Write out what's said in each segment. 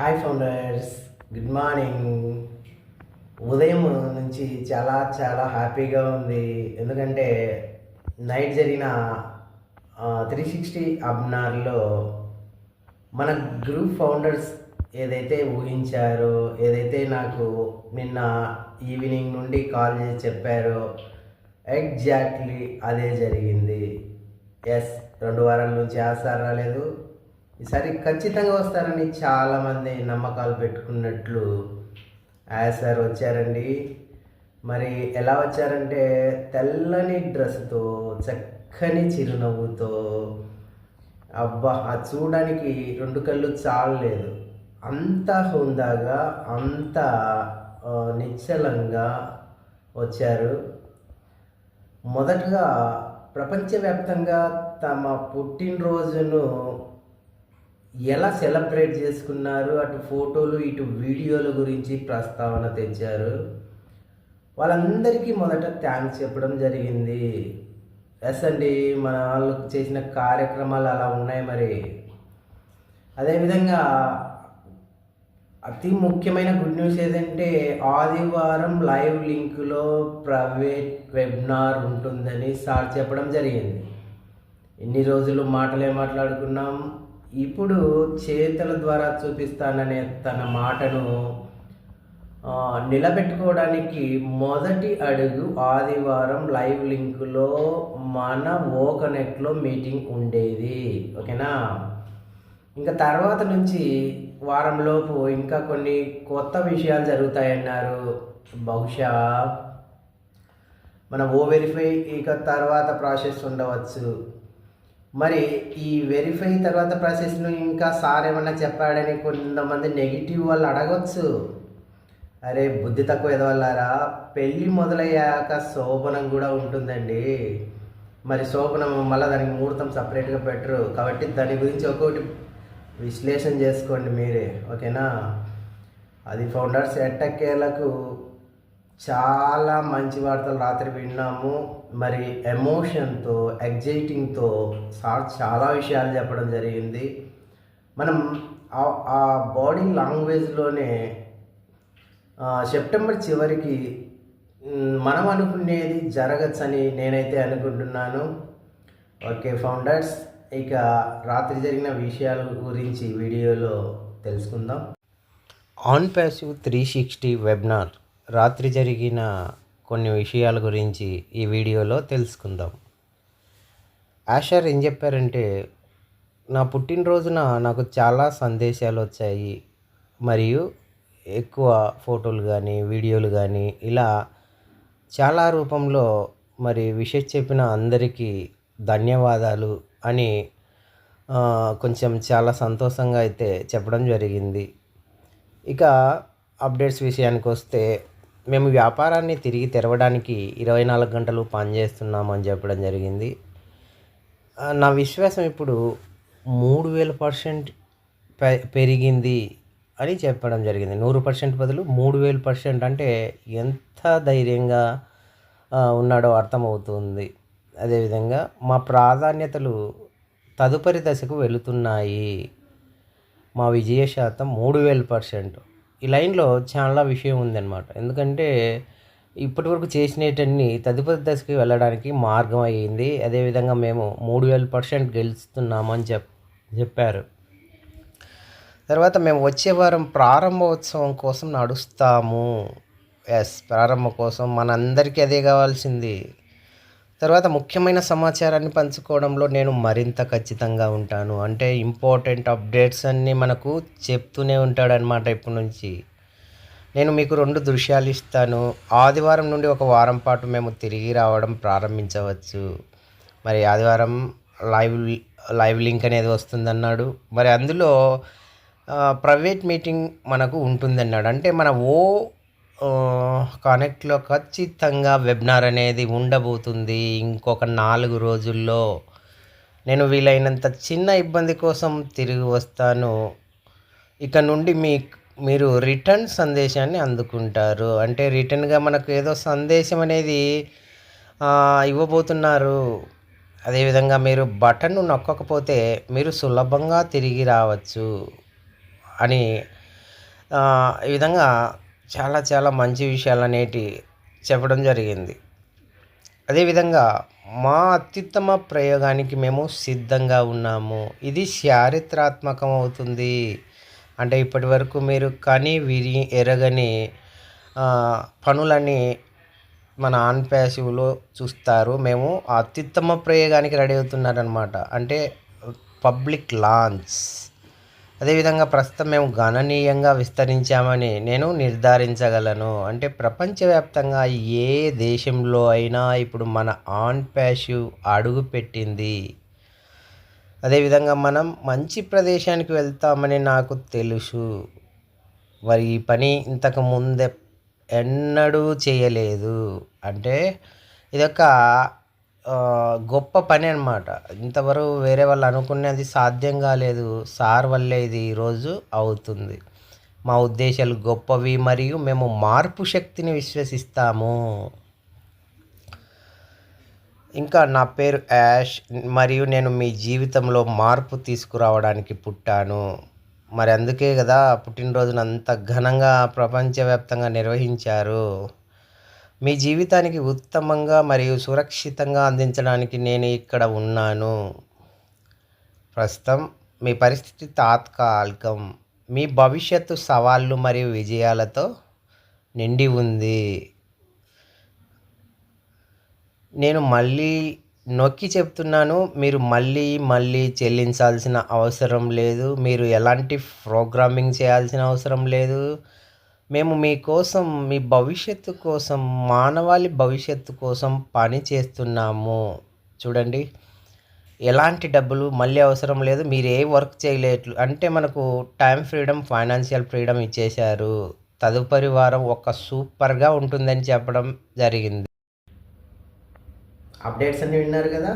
Hi founders good morning ఉదయం నుంచి చాలా చాలా హ్యాపీగా ఉంది. ఎందుకంటే నైట్ జరిగిన త్రీ సిక్స్టీ అబ్నార్లో మన గ్రూప్ ఫౌండర్స్ ఏదైతే ఊహించారో ఏదైతే నాకు నిన్న ఈవినింగ్ నుండి కాల్ చేసి చెప్పారో ఎగ్జాక్ట్లీ అదే జరిగింది. ఎస్ రెండు వారాల నుంచి ఆసారం రాలేదు. ఈసారి ఖచ్చితంగా వస్తారని చాలామంది నమ్మకాలు పెట్టుకున్నట్లు సార్ వచ్చారండి. మరి ఎలా వచ్చారంటే తెల్లని డ్రెస్తో చక్కని చిరునవ్వుతో అబ్బా అది చూడడానికి రెండు కళ్ళు చాలలేదు. అంత హుందాగా అంత నిశ్చలంగా వచ్చారు. మొదటగా ప్రపంచవ్యాప్తంగా తమ పుట్టినరోజును ఎలా సెలబ్రేట్ చేసుకున్నారు? అటు ఫోటోలు ఇటు వీడియోల గురించి ప్రస్తావన తెచ్చారు. వాళ్ళందరికీ మొదట థ్యాంక్స్ చెప్పడం జరిగింది. ఎస్ అండి మన వాళ్ళు చేసిన కార్యక్రమాలు అలా ఉన్నాయి మరి. అదేవిధంగా అతి ముఖ్యమైన గుడ్ న్యూస్ ఏదంటే ఆదివారం లైవ్ లింక్లో ప్రైవేట్ వెబినార్ ఉంటుందని సార్ చెప్పడం జరిగింది. ఇన్ని రోజులు మాటలే మాట్లాడుకున్నాం. ఇప్పుడు చేతల ద్వారా చూపిస్తాననే తన మాటను నిలబెట్టుకోవడానికి మొదటి అడుగు ఆదివారం లైవ్ లింకులో మన ఓకనెట్లో మీటింగ్ ఉండేది. ఓకేనా? ఇంకా తర్వాత నుంచి వారంలోపు ఇంకా కొన్ని కొత్త విషయాలు జరుగుతాయన్నారు. బహుశా మన ఓ వెరిఫై ఇక తర్వాత ప్రాసెస్ ఉండవచ్చు. మరి ఈ వెరిఫై తర్వాత ప్రాసెస్లో ఇంకా సార్ ఏమన్నా చెప్పాడని కొంతమంది నెగిటివ్ వాళ్ళు అడగవచ్చు అరే బుద్ధి తక్కువ ఎదవల్లారా? పెళ్ళి మొదలయ్యాక శోభనం కూడా ఉంటుందండి. మరి శోభనం మళ్ళీ దానికి ముహూర్తం సపరేట్గా పెట్టరు. కాబట్టి దాని గురించి ఒక్కొక్కటి విశ్లేషణ చేసుకోండి మీరే. ఓకేనా? అది ఫౌండర్స్ ఎట్టకేలకు చాలా మంచి వార్తలు రాత్రి విన్నాము. మరి ఎమోషన్తో ఎగ్జైటింగ్తో సార్ చాలా విషయాలు చెప్పడం జరిగింది. మనం ఆ- ఆ బాడీ లాంగ్వేజ్లోనే సెప్టెంబర్ చివరికి మనం అనుకునేది జరగచ్చని నేనైతే అనుకుంటున్నాను. ఓకే ఫౌండర్స్ ఇక రాత్రి జరిగిన విషయాల గురించి వీడియోలో తెలుసుకుందాం. On passive three sixty webinar రాత్రి జరిగిన కొన్ని విషయాల గురించి ఈ వీడియోలో తెలుసుకుందాం. ఆషర్ ఏం చెప్పారంటే నా పుట్టినరోజున నాకు చాలా సందేశాలు వచ్చాయి. మరియు ఎక్కువ ఫోటోలు కానీ వీడియోలు కానీ ఇలా చాలా రూపంలో మరి విషయం చెప్పిన అందరికీ ధన్యవాదాలు అని కొంచెం చాలా సంతోషంగా అయితే చెప్పడం జరిగింది. ఇక అప్డేట్స్ విషయానికి వస్తే మేము వ్యాపారాన్ని తిరిగి తెరవడానికి ఇరవై నాలుగు గంటలు పనిచేస్తున్నామని చెప్పడం జరిగింది. నా విశ్వాసం ఇప్పుడు మూడు వేల పర్సెంట్ పె పెరిగింది అని చెప్పడం జరిగింది. నూరు పర్సెంట్ బదులు మూడు వేల పర్సెంట్ అంటే ఎంత ధైర్యంగా ఉన్నాడో అర్థమవుతుంది. అదేవిధంగా మా ప్రాధాన్యతలు తదుపరి దశకు వెళుతున్నాయి. మా విజయ శాతం మూడు వేల పర్సెంట్. ఈ లైన్లో చాలా విషయం ఉందన్నమాట. ఎందుకంటే ఇప్పటివరకు చేసినవన్నీ తదుపరి దశకి వెళ్ళడానికి మార్గం అయ్యింది. అదేవిధంగా మేము మూడు వేల పర్సెంట్ గెలుస్తున్నామని చెప్ చెప్పారు. తర్వాత మేము వచ్చే వారం ప్రారంభోత్సవం కోసం నడుస్తాము. ఎస్ ప్రారంభం కోసం మనందరికీ అదే కావాల్సింది. తర్వాత ముఖ్యమైన సమాచారాన్ని పంచుకోవడంలో నేను మరింత ఖచ్చితంగా ఉంటాను. అంటే ఇంపార్టెంట్ అప్డేట్స్ అన్నీ మనకు చెప్తూనే ఉంటాడనమాట ఇప్పటి నుంచి. నేను మీకు రెండు దృశ్యాలు ఇస్తాను. ఆదివారం నుండి ఒక వారం పాటు మేము తిరిగి రావడం ప్రారంభించవచ్చు. మరి ఆదివారం లైవ్ లైవ్ లింక్ అనేది వస్తుందన్నాడు. మరి అందులో ప్రైవేట్ మీటింగ్ మనకు ఉంటుందన్నాడు. అంటే మన ఓ కనెక్ట్లో ఖచ్చితంగా వెబినార్ అనేది ఉండబోతుంది ఇంకొక నాలుగు రోజుల్లో. నేను వీలైనంత చిన్న ఇబ్బంది కోసం తిరిగి వస్తాను. ఇక నుండి మీ మీరు రిటర్న్ సందేశాన్ని అందుకుంటారు. అంటే రిటర్న్గా మనకు ఏదో సందేశం అనేది ఇవ్వబోతున్నారు. అదేవిధంగా మీరు బటన్ను నొక్కకపోతే మీరు సులభంగా తిరిగి రావచ్చు అని ఈ విధంగా చాలా చాలా మంచి విషయాలు అనేటి చెప్పడం జరిగింది. అదేవిధంగా మా అత్యుత్తమ ప్రయోగానికి మేము సిద్ధంగా ఉన్నాము. ఇది చారిత్రాత్మకం అవుతుంది. అంటే ఇప్పటి వరకు మీరు కని విరి ఎరగని పనులని మన ఆన్ ప్యాసివ్లో చూస్తారు. మేము అత్యుత్తమ ప్రయోగానికి రెడీ అవుతున్నారనమాట అంటే పబ్లిక్ లాంచ్. అదేవిధంగా ప్రస్తుతం మేము గణనీయంగా విస్తరించామని నేను నిర్ధారించగలను. అంటే ప్రపంచవ్యాప్తంగా ఏ దేశంలో అయినా ఇప్పుడు మన ఆన్ ప్యాషివ్ అడుగు పెట్టింది. అదేవిధంగా మనం మంచి ప్రదేశానికి వెళ్తామని నాకు తెలుసు. మరి ఈ పని ఇంతకు ముందే ఎన్నడూ చేయలేదు. అంటే ఇదొక గొప్ప పని అనమాట ఇంతవరకు వేరే వాళ్ళు అనుకునేది సాధ్యం కాలేదు. సార్ వల్లే ఇది ఈరోజు అవుతుంది. మా ఉద్దేశాలు గొప్పవి మరియు మేము మార్పు శక్తిని విశ్వసిస్తాము. ఇంకా నా పేరు యాష్. మరియు నేను మీ జీవితంలో మార్పు తీసుకురావడానికి పుట్టాను. మరి అందుకే కదా పుట్టినరోజున అంత ఘనంగా ప్రపంచవ్యాప్తంగా నిర్వహించారు. మీ జీవితానికి ఉత్తమంగా మరియు సురక్షితంగా అందించడానికి నేను ఇక్కడ ఉన్నాను. ప్రస్తుతం మీ పరిస్థితి తాత్కాలికం. మీ భవిష్యత్తు సవాళ్ళు మరియు విజయాలతో నిండి ఉంది. నేను మళ్ళీ నొక్కి చెప్తున్నాను మీరు మళ్ళీ మళ్ళీ చెల్లించాల్సిన అవసరం లేదు. మీరు ఎలాంటి ప్రోగ్రామింగ్ చేయాల్సిన అవసరం లేదు. మేము మీకోసం మీ భవిష్యత్తు కోసం మానవాళి భవిష్యత్తు కోసం పని చేస్తున్నాము. చూడండి. ఎలాంటి డబ్బులు మళ్ళీ అవసరం లేదు. మీరు ఏ వర్క్ చేయలేదు అంటే మనకు టైం ఫ్రీడమ్ ఫైనాన్షియల్ ఫ్రీడమ్ ఇచ్చేశారు. తదుపరి వారం ఒక సూపర్గా ఉంటుందని చెప్పడం జరిగింది. అప్డేట్స్ అన్నీ విన్నారు కదా?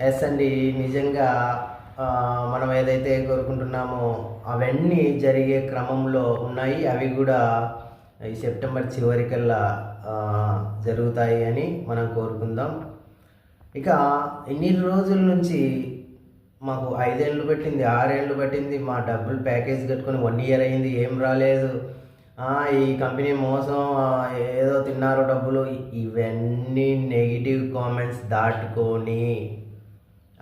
ఎస్ అండి. నిజంగా మనం ఏదైతే కోరుకుంటున్నామో అవన్నీ జరిగే క్రమంలో ఉన్నాయి. అవి కూడా ఈ సెప్టెంబర్ చివరికల్లా జరుగుతాయి అని మనం కోరుకుందాం. ఇక ఇన్ని రోజుల నుంచి మాకు ఐదేళ్ళు పెట్టింది ఆరేళ్ళు పట్టింది. మా డబ్బులు ప్యాకేజ్ కట్టుకొని వన్ ఇయర్ అయింది ఏం రాలేదు. ఈ కంపెనీ మోసం ఏదో తిన్నారు డబ్బులు. ఇవన్నీ నెగిటివ్ కామెంట్స్ దాటుకొని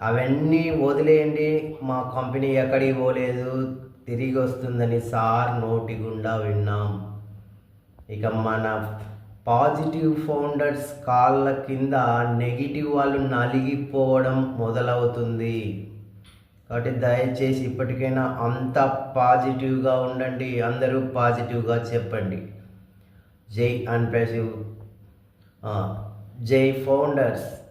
అవన్నీ వదిలేయండి. మా కంపెనీ ఎక్కడికి పోలేదు. తిరిగి వస్తుందని సార్ నోటి గుండా విన్నాం. ఇక మన పాజిటివ్ ఫౌండర్స్ కాళ్ళ కింద నెగిటివ్ వాళ్ళు నలిగిపోవడం మొదలవుతుంది. కాబట్టి దయచేసి ఇప్పటికైనా అంత పాజిటివ్గా ఉండండి. అందరూ పాజిటివ్గా చెప్పండి. జై అన్పాసివ్ జై ఫౌండర్స్.